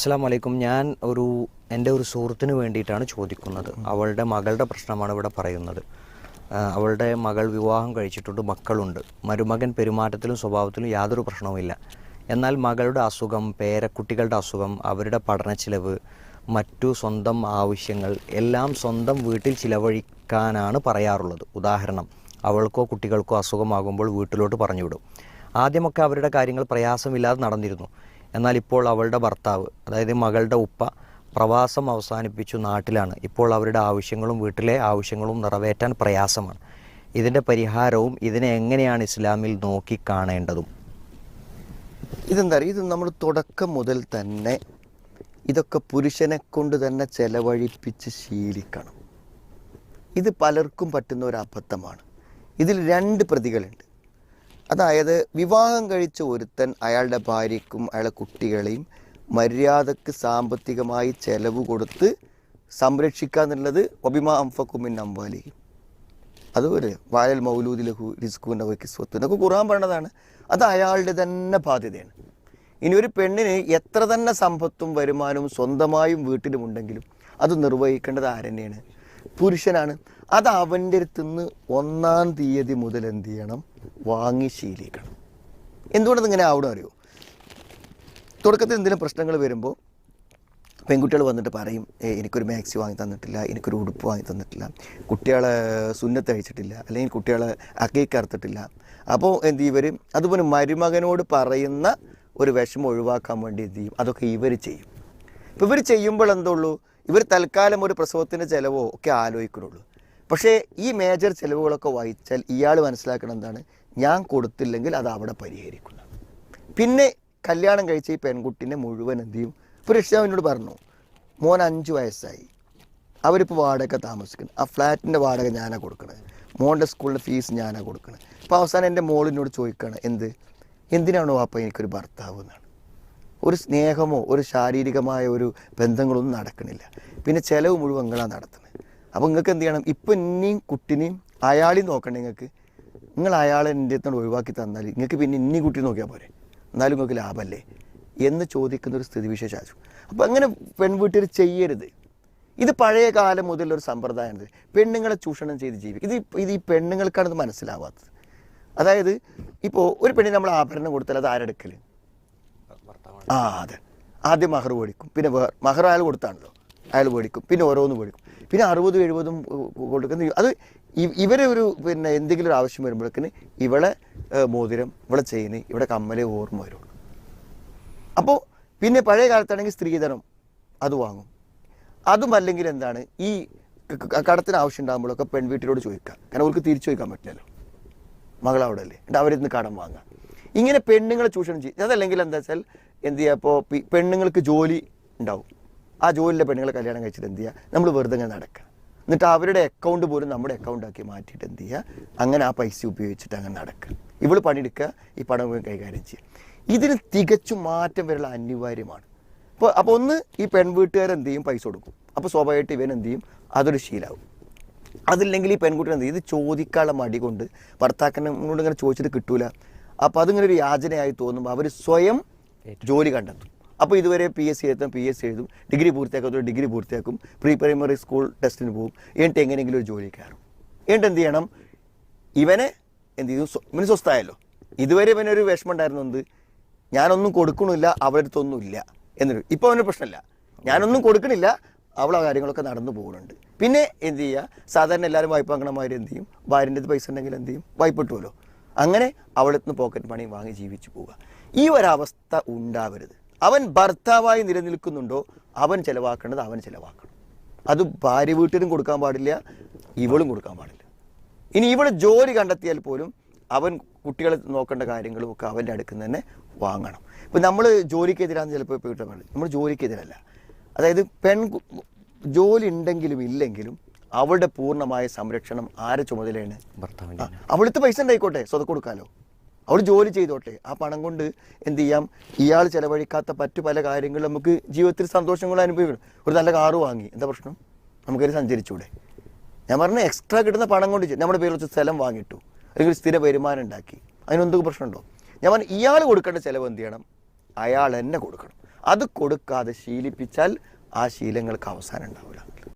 അസ്സാം വലൈക്കും ഞാൻ ഒരു എന്റെ ഒരു സുഹൃത്തിന് വേണ്ടിയിട്ടാണ് ചോദിക്കുന്നത്. അവളുടെ മകളുടെ പ്രശ്നമാണ് ഇവിടെ പറയുന്നത്. അവളുടെ മകൾ വിവാഹം കഴിച്ചിട്ടുണ്ട് മക്കളുണ്ട്. മരുമകൻ പെരുമാറ്റത്തിലും സ്വഭാവത്തിലും യാതൊരു പ്രശ്നവുമില്ല. എന്നാൽ മകളുടെ അസുഖം പേരക്കുട്ടികളുടെ അസുഖം അവരുടെ പഠന ചിലവ് മറ്റു സ്വന്തം ആവശ്യങ്ങൾ എല്ലാം സ്വന്തം വീട്ടിൽ ചിലവഴിക്കാനാണ് പറയാറുള്ളത്. ഉദാഹരണം അവൾക്കോ കുട്ടികൾക്കോ അസുഖമാകുമ്പോൾ വീട്ടിലോട്ട് പറഞ്ഞുവിടും. ആദ്യമൊക്കെ അവരുടെ കാര്യങ്ങൾ പ്രയാസമില്ലാതെ നടന്നിരുന്നു. എന്നാൽ ഇപ്പോൾ അവളുടെ ഭർത്താവ് അതായത് മകളുടെ ഉപ്പ പ്രവാസം അവസാനിപ്പിച്ചു നാട്ടിലാണ്. ഇപ്പോൾ അവരുടെ ആവശ്യങ്ങളും വീട്ടിലെ ആവശ്യങ്ങളും നിറവേറ്റാൻ പ്രയാസമാണ്. ഇതിന്റെ പരിഹാരവും ഇതിനെ എങ്ങനെയാണ് ഇസ്ലാമിൽ നോക്കി കാണേണ്ടതും? ഇതെന്താ? ഇത് നമ്മൾ തുടക്കം മുതൽ തന്നെ ഇതൊക്കെ പുരുഷനെ കൊണ്ട് തന്നെ ചെലവഴിപ്പിച്ച് ശീലിക്കണം. ഇത് പലർക്കും പറ്റുന്ന ഒരു അബദ്ധമാണ്. ഇതിൽ രണ്ട് പ്രതികളുണ്ട്. അതായത് വിവാഹം കഴിച്ച ഒരുത്തൻ അയാളുടെ ഭാര്യയ്ക്കും അയാളുടെ കുട്ടികളെയും മര്യാദയ്ക്ക് സാമ്പത്തികമായി ചെലവ് കൊടുത്ത് സംരക്ഷിക്കുക എന്നുള്ളത് ഒബിമ അംഫക്കുമിൻ അംബാലി അതുപോലെ വായൽ മൗലൂദി ലഹു റിസ്കുവിന്റെ കിസ്വത്ത് എന്നൊക്കെ കുറാൻ പറയണതാണ് അത് അയാളുടെ തന്നെ ബാധ്യതയാണ്. ഇനി ഒരു പെണ്ണിന് എത്ര തന്നെ സമ്പത്തും വരുമാനവും സ്വന്തമായും വീട്ടിലുമുണ്ടെങ്കിലും അത് നിർവഹിക്കേണ്ടത് ആരെന്നെയാണ്? പുരുഷനാണ്. അത് അവന്റെ അടുത്തുനിന്ന് ഒന്നാം തീയതി മുതൽ എന്ത് ചെയ്യണം? വാങ്ങി ശീലിക്കണം. എന്തുകൊണ്ടത് ഇങ്ങനെ ആവണം അറിയോ? തുടക്കത്തിൽ എന്തെങ്കിലും പ്രശ്നങ്ങൾ വരുമ്പോൾ പെൺകുട്ടികൾ വന്നിട്ട് പറയും "ഏ, എനിക്കൊരു മാക്സി വാങ്ങി തന്നിട്ടില്ല എനിക്കൊരു ഉടുപ്പ് വാങ്ങി തന്നിട്ടില്ല കുട്ടികളെ സുന്നത്ത് അഴിച്ചിട്ടില്ല അല്ലെങ്കിൽ കുട്ടികളെ അക്കേക്ക് അറുത്തിട്ടില്ല അപ്പോൾ എന്ത് ഇവർ അതുപോലെ മരുമകനോട് പറയുന്ന ഒരു വിഷമം ഒഴിവാക്കാൻ വേണ്ടി എന്ത് ചെയ്യും? അതൊക്കെ ഇവർ ചെയ്യും. ഇവർ ചെയ്യുമ്പോൾ എന്തുള്ളൂ? ഇവർ തൽക്കാലം ഒരു പ്രസവത്തിന്റെ ചിലവോ ഒക്കെ ആലോചിക്കുന്നുള്ളൂ പക്ഷേ ഈ മേജർ ചിലവുകളൊക്കെ വഹിച്ചാൽ ഇയാൾ മനസ്സിലാക്കണം എന്താണ്? ഞാൻ കൊടുത്തില്ലെങ്കിൽ അത് അവിടെ പരിഹരിക്കുന്നു. പിന്നെ കല്യാണം കഴിച്ച ഈ പെൺകുട്ടിനെ മുഴുവൻ എന്ത് ചെയ്യും? ഇപ്പോൾ രക്ഷിതാവിനോട് പറഞ്ഞു മോൻ അഞ്ച് വയസ്സായി. അവരിപ്പോൾ വാടക താമസിക്കുന്നത് ആ ഫ്ലാറ്റിന്റെ വാടക ഞാനാണ് കൊടുക്കണത് മോന്റെ സ്കൂളിന്റെ ഫീസ് ഞാനാണ് കൊടുക്കണത് അപ്പോൾ അവസാനം എന്റെ മോളിനോട് ചോദിക്കുകയാണ് എന്ത്? എന്തിനാണോ വാപ്പ എനിക്കൊരു ഭർത്താവ് എന്നാണ്? ഒരു സ്നേഹമോ ഒരു ശാരീരികമായ ഒരു ബന്ധങ്ങളൊന്നും നടക്കണില്ല. പിന്നെ ചിലവ് മുഴുവൻ നടത്തുന്നത് അപ്പോൾ നിങ്ങൾക്ക് എന്ത് ചെയ്യണം? ഇപ്പം ഇനിയും കുട്ടിനെയും അയാളെയും നോക്കണ്ടേ നിങ്ങൾക്ക്? നിങ്ങൾ അയാളെ എന്റെ അടുത്തോട് ഒഴിവാക്കി തന്നാൽ നിങ്ങൾക്ക് പിന്നെ ഇനി കുട്ടി നോക്കിയാൽ പോരെ? എന്നാലും നിങ്ങൾക്ക് ലാഭമല്ലേ എന്ന് ചോദിക്കുന്ന ഒരു സ്ഥിതിവിശേഷം അപ്പോൾ അങ്ങനെ പെൺവീട്ടിൽ ചെയ്യരുത്. ഇത് പഴയ കാലം മുതലൊരു സമ്പ്രദായമാണ്. പെണ്ണുങ്ങളെ ചൂഷണം ചെയ്ത് ജീവിക്കും ഇത് ഇത് ഈ പെണ്ണുങ്ങൾക്കാണ് ഇത് മനസ്സിലാവാത്തത്. അതായത് ഇപ്പോൾ ഒരു പെണ്ണിന് നമ്മൾ ആഭരണം കൊടുത്താൽ അത് ആരെടുക്കൽ ആ അതെ. ആദ്യം മഹർ മേടിക്കും. പിന്നെ മഹർ അയാൾ കൊടുത്താണല്ലോ. അയാൾ മേടിക്കും. പിന്നെ ഓരോന്ന് മേടിക്കും. പിന്നെ അറുപതും എഴുപതും കൊടുക്കുന്ന അത് ഇവരെ ഒരു പിന്നെ എന്തെങ്കിലും ഒരു ആവശ്യം വരുമ്പോഴേക്കിന് ഇവളെ മോതിരം ഇവളെ ചെയിന് ഇവിടെ കമ്മലേ ഓർമ്മ വരുള്ളൂ. അപ്പോൾ പിന്നെ പഴയ കാലത്താണെങ്കിൽ സ്ത്രീധനം അത് വാങ്ങും. അതും അല്ലെങ്കിൽ എന്താണ് ഈ കടത്തിന് ആവശ്യം ഉണ്ടാകുമ്പോഴൊക്കെ പെൺവീട്ടിലോട് ചോദിക്കുക. കാരണം അവർക്ക് തിരിച്ചു ചോദിക്കാൻ പറ്റില്ലല്ലോ. മകളവിടെ അല്ലേ എന്നിട്ട് അവരിൽ നിന്ന് കടം വാങ്ങാം ഇങ്ങനെ പെണ്ണുങ്ങളെ ചൂഷണം ചെയ്യും. അതല്ലെങ്കിൽ എന്താ വെച്ചാൽ എന്ത് ചെയ്യുക? ഇപ്പോൾ പെണ്ണുങ്ങൾക്ക് ജോലി ഉണ്ടാവും. ആ ജോലിയിലെ പെണ്ണുങ്ങളെ കല്യാണം കഴിച്ചിട്ട് എന്ത് ചെയ്യുക നമ്മൾ വെറുതെ ഇങ്ങനെ നടക്കുക എന്നിട്ട് അവരുടെ അക്കൗണ്ട് പോലും നമ്മുടെ അക്കൗണ്ടാക്കി മാറ്റിയിട്ട് എന്ത് ചെയ്യുക അങ്ങനെ ആ പൈസ ഉപയോഗിച്ചിട്ട് അങ്ങനെ നടക്കുക ഇവൾ പണിയെടുക്കുക ഈ പണം മുഴുവൻ കൈകാര്യം ചെയ്യുക ഇതിന് തികച്ചും മാറ്റം വരെയുള്ള അനിവാര്യമാണ്. അപ്പോൾ അപ്പോൾ ഒന്ന് ഈ പെൺവീട്ടുകാർ എന്ത് ചെയ്യും? പൈസ കൊടുക്കും. അപ്പോൾ സ്വാഭാവികമായിട്ട് ഇവൻ എന്ത് ചെയ്യും? അതൊരു ശീലാവും. അതില്ലെങ്കിൽ ഈ പെൺകുട്ടി എന്ത് ചെയ്യും? ഇത് ചോദിക്കാനുള്ള മടി കൊണ്ട് ഭർത്താക്കനോട് ഇങ്ങനെ ചോദിച്ചിട്ട് കിട്ടൂല. അപ്പോൾ അതിങ്ങനെ ഒരു യാചനയായി തോന്നുമ്പോൾ അവർ സ്വയം ജോലി കണ്ടെത്തും. അപ്പോൾ ഇതുവരെ പി എസ് സി എഴുതും പി എസ് സി എഴുതും ഡിഗ്രി പൂർത്തിയാക്കും ഡിഗ്രി പൂർത്തിയാക്കും പ്രീ പ്രൈമറി സ്കൂൾ ടെസ്റ്റിന് പോകും എന്നിട്ട് എങ്ങനെയെങ്കിലും ഒരു ജോലി കയറും. എന്നിട്ട് എന്ത് ചെയ്യണം? ഇവനെ എന്ത് സ്വ- ഇവന് സ്വസ്ഥായല്ലോ. ഇതുവരെ ഇവനൊരു വിഷമം ഉണ്ടായിരുന്നു എന്ത്? ഞാനൊന്നും കൊടുക്കണില്ല അവളുടെ അടുത്തൊന്നും ഇല്ല എന്നൊരു ഇപ്പോൾ അവന് പ്രശ്നമില്ല. ഞാനൊന്നും കൊടുക്കണില്ല അവൾ ആ കാര്യങ്ങളൊക്കെ നടന്നു പോകുന്നുണ്ട്. പിന്നെ എന്ത് ചെയ്യുക? സാധാരണ എല്ലാവരും വായ്പ വാങ്ങണമാർ എന്ത് ചെയ്യും? ഭാര്യന്റെ പൈസ ഉണ്ടെങ്കിൽ എന്ത് ചെയ്യും? വായ്പ ഇട്ടുമല്ലോ അങ്ങനെ അവളിൽ നിന്ന് പോക്കറ്റ് മണി വാങ്ങി ജീവിച്ചു പോവുക. ഈ ഒരവസ്ഥ ഉണ്ടാവരുത്. അവൻ ഭർത്താവായി നിലനിൽക്കുന്നുണ്ടോ? അവൻ ചിലവാക്കേണ്ടത് അവൻ ചിലവാക്കണം. അത് ഭാര്യ വീട്ടിലും കൊടുക്കാൻ പാടില്ല ഇവളും കൊടുക്കാൻ പാടില്ല. ഇനി ഇവൾ ജോലി കണ്ടെത്തിയാൽ പോലും അവൻ കുട്ടികളെ നോക്കേണ്ട കാര്യങ്ങളും ഒക്കെ അവന്റെ അടുത്ത് നിന്ന് തന്നെ വാങ്ങണം. ഇപ്പം നമ്മൾ ജോലിക്കെതിരാന്ന് ചിലപ്പോൾ ഇപ്പോൾ കിട്ടാൻ പാടില്ല. നമ്മൾ ജോലിക്കെതിരല്ല. അതായത് പെൺ ജോലി ഉണ്ടെങ്കിലും ഇല്ലെങ്കിലും അവളുടെ പൂർണമായ സംരക്ഷണം ആരെ ചുമതലയാണ്? ഭർത്താവിന്റെ അവൾക്ക് പൈസ ഉണ്ടായിക്കോട്ടെ സ്വതം കൊടുക്കാലോ? അവൾ ജോലി ചെയ്തോട്ടെ. ആ പണം കൊണ്ട് എന്ത് ചെയ്യാം? ഇയാൾ ചെലവഴിക്കാത്ത മറ്റു പല കാര്യങ്ങളും നമുക്ക് ജീവിതത്തിൽ സന്തോഷങ്ങൾ അനുഭവിക്കണം. ഒരു നല്ല കാറ് വാങ്ങി. എന്താ പ്രശ്നം? നമുക്കൊരു സഞ്ചരിച്ചൂടെ. ഞാൻ പറഞ്ഞ എക്സ്ട്രാ കിട്ടുന്ന പണം കൊണ്ട്. നമ്മുടെ പേരിൽ വെച്ച് സ്ഥലം വാങ്ങിയിട്ടു. അല്ലെങ്കിൽ സ്ഥിര വരുമാനം ഉണ്ടാക്കി. അതിനൊന്നും പ്രശ്നമുണ്ടോ? ഞാൻ പറഞ്ഞു ഇയാൾ കൊടുക്കേണ്ട ചിലവ് എന്ത് ചെയ്യണം? അയാൾ തന്നെ കൊടുക്കണം. അത് കൊടുക്കാതെ ശീലിപ്പിച്ചാൽ ആ ശീലങ്ങൾക്ക് അവസാനം ഉണ്ടാവില്ല.